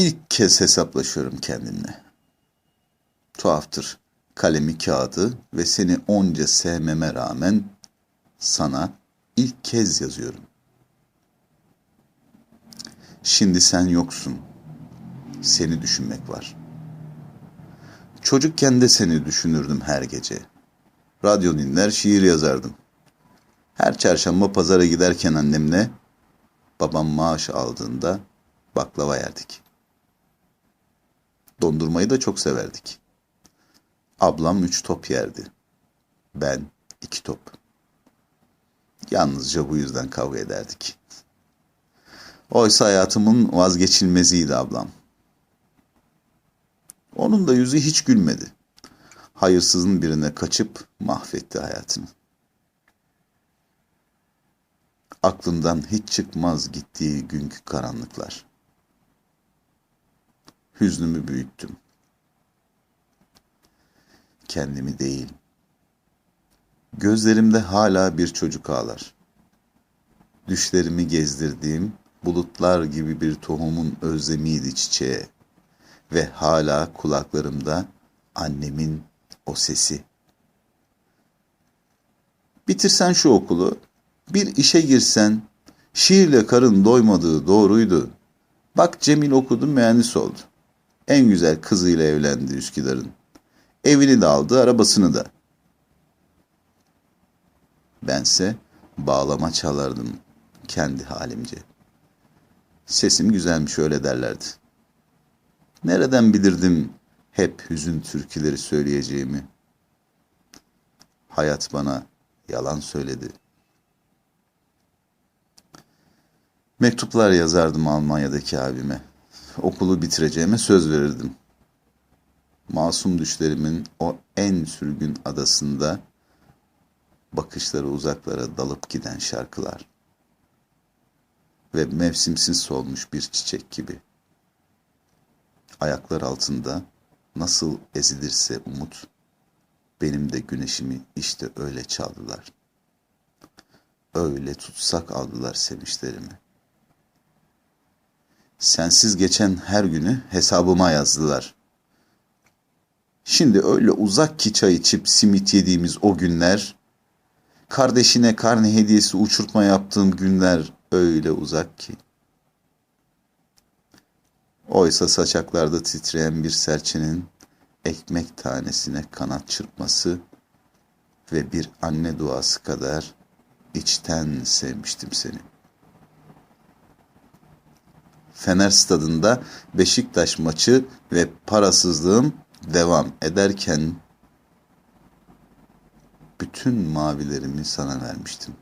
İlk kez hesaplaşıyorum kendimle. Tuhaftır. Kalemi kağıdı ve seni onca sevmeme rağmen sana ilk kez yazıyorum. Şimdi sen yoksun. Seni düşünmek var. Çocukken de seni düşünürdüm her gece. Radyo dinler, şiir yazardım. Her çarşamba pazara giderken annemle babam maaş aldığında baklava yerdik. Dondurmayı da çok severdik. Ablam üç top yerdi. Ben iki top. Yalnızca bu yüzden kavga ederdik. Oysa hayatımın vazgeçilmeziydi ablam. Onun da yüzü hiç gülmedi. Hayırsızın birine kaçıp mahvetti hayatını. Aklımdan hiç çıkmaz gittiği günkü karanlıklar. Hüznümü büyüttüm. Kendimi değil. Gözlerimde hala bir çocuk ağlar. Düşlerimi gezdirdiğim bulutlar gibi bir tohumun özlemiydi çiçeğe ve hala kulaklarımda annemin o sesi. Bitirsen şu okulu, bir işe girsen, şiirle karın doymadığı doğruydu. Bak Cemil okudu mühendis oldu. En güzel kızıyla evlendi Üsküdar'ın. Evini de aldı, arabasını da. Bense bağlama çalardım kendi halimce. Sesim güzelmiş öyle derlerdi. Nereden bilirdim hep hüzün türküleri söyleyeceğimi? Hayat bana yalan söyledi. Mektuplar yazardım Almanya'daki abime. Okulu bitireceğime söz verirdim. Masum düşlerimin o en sürgün adasında bakışları uzaklara dalıp giden şarkılar ve mevsimsiz solmuş bir çiçek gibi. Ayaklar altında nasıl ezilirse umut, benim de güneşimi işte öyle çaldılar. Öyle tutsak aldılar sevinçlerimi. Sensiz geçen her günü hesabıma yazdılar. Şimdi öyle uzak ki çay içip simit yediğimiz o günler, kardeşine karne hediyesi uçurtma yaptığım günler öyle uzak ki. Oysa saçaklarda titreyen bir serçenin ekmek tanesine kanat çırpması ve bir anne duası kadar içten sevmiştim seni. Fener stadında Beşiktaş maçı ve parasızlığım devam ederken bütün mavilerimi sana vermiştim.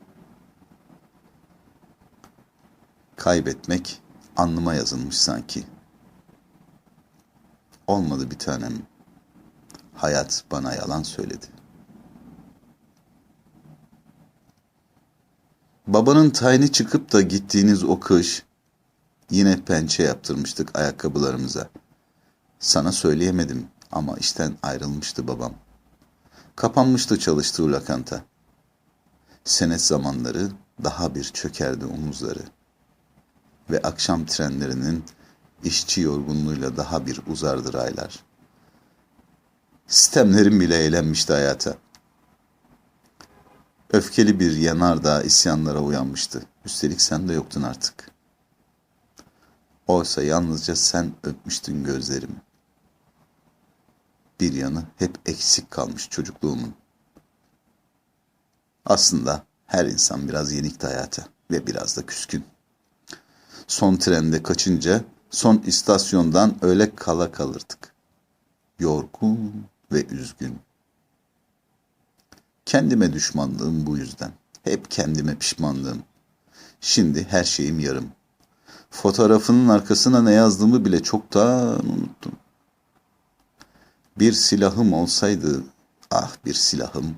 Kaybetmek anlıma yazılmış sanki. Olmadı bir tanem. Hayat bana yalan söyledi. Babanın tayini çıkıp da gittiğiniz o kış yine pençe yaptırmıştık ayakkabılarımıza. Sana söyleyemedim ama işten ayrılmıştı babam. Kapanmıştı çalıştığı lakanta. Senet zamanları daha bir çökerdi omuzları. Ve akşam trenlerinin işçi yorgunluğuyla daha bir uzardır aylar. Sistemlerim bile eğlenmişti hayata. Öfkeli bir yanardağ isyanlara uyanmıştı. Üstelik sen de yoktun artık. Oysa yalnızca sen öpmüştün gözlerimi. Bir yanı hep eksik kalmış çocukluğumun. Aslında her insan biraz yenikti hayata ve biraz da küskün. Son trende kaçınca son istasyondan öyle kala kalırdık. Yorgun ve üzgün. Kendime düşmanlığım bu yüzden. Hep kendime pişmanlığım. Şimdi her şeyim yarım. Fotoğrafının arkasına ne yazdığımı bile çoktan unuttum. Bir silahım olsaydı, ah bir silahım.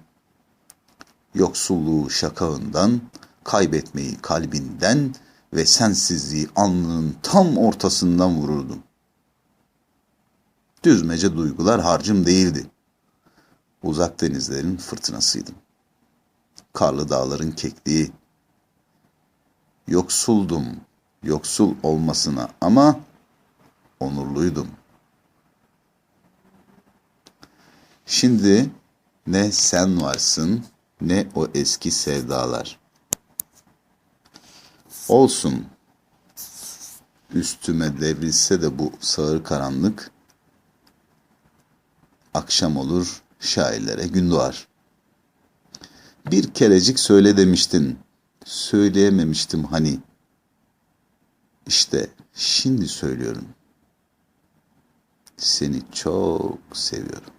Yoksulluğu şakağından, kaybetmeyi kalbinden ve sensizliği alnının tam ortasından vururdum. Düzmece duygular harcım değildi. Uzak denizlerin fırtınasıydım. Karlı dağların kekliği. Yoksuldum, yoksul olmasına ama onurluydum. Şimdi ne sen varsın ne o eski sevdalar. Olsun. Üstüme devrilse de bu sağır karanlık akşam olur şairlere gün doğar. Bir kerecik söyle demiştin. Söyleyememiştim hani. İşte şimdi söylüyorum. Seni çok seviyorum.